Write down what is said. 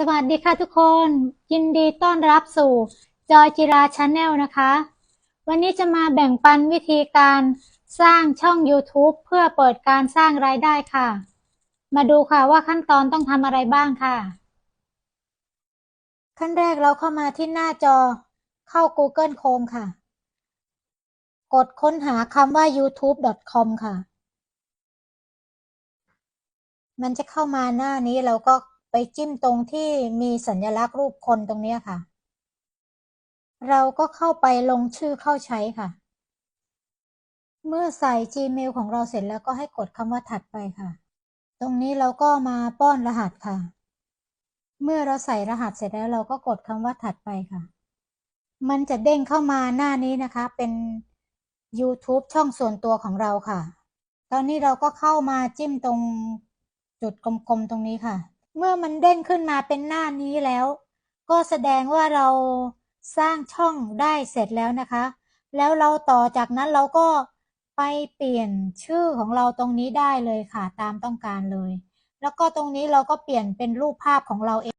สวัสดีค่ะทุกคน ยินดีต้อนรับสู่จอยจิราชาแนลนะคะ วันนี้จะมาแบ่งปันวิธีการสร้างช่อง YouTube เพื่อเปิดการสร้างรายได้ค่ะ มาดูค่ะว่าขั้นตอนต้องทำอะไรบ้างค่ะ ขั้นแรกเราเข้ามาที่หน้าจอเข้า Google Chrome ค่ะ กดค้นหาคำว่า youtube.com ค่ะ มันจะเข้ามาหน้านี้เราก็ ไปจิ้มตรงที่มีสัญลักษณ์รูปคนตรงนี้ค่ะ เราก็เข้าไปลงชื่อเข้าใช้ค่ะ เมื่อใส่ Gmail ของเราเสร็จแล้วก็ให้กดคำว่าถัดไปค่ะ ตรงนี้เราก็มาป้อนรหัสค่ะ เมื่อเราใส่รหัสเสร็จแล้วเราก็กดคำว่าถัดไปค่ะ มันจะเด้งเข้ามาหน้านี้นะคะ เป็น YouTube ช่องส่วนตัวของเราค่ะ ตอนนี้เราก็เข้ามาจิ้มตรงจุดกลมๆตรงนี้ค่ะ เมื่อมันเด้งขึ้นมาเป็นหน้านี้แล้ว ก็แสดงว่าเราสร้างช่องได้เสร็จแล้วนะคะ แล้วเราต่อจากนั้นเราก็ไปเปลี่ยนชื่อของเราตรงนี้ได้เลยค่ะตามต้องการเลย แล้วก็ตรงนี้เราก็เปลี่ยนเป็นรูปภาพของเราเอง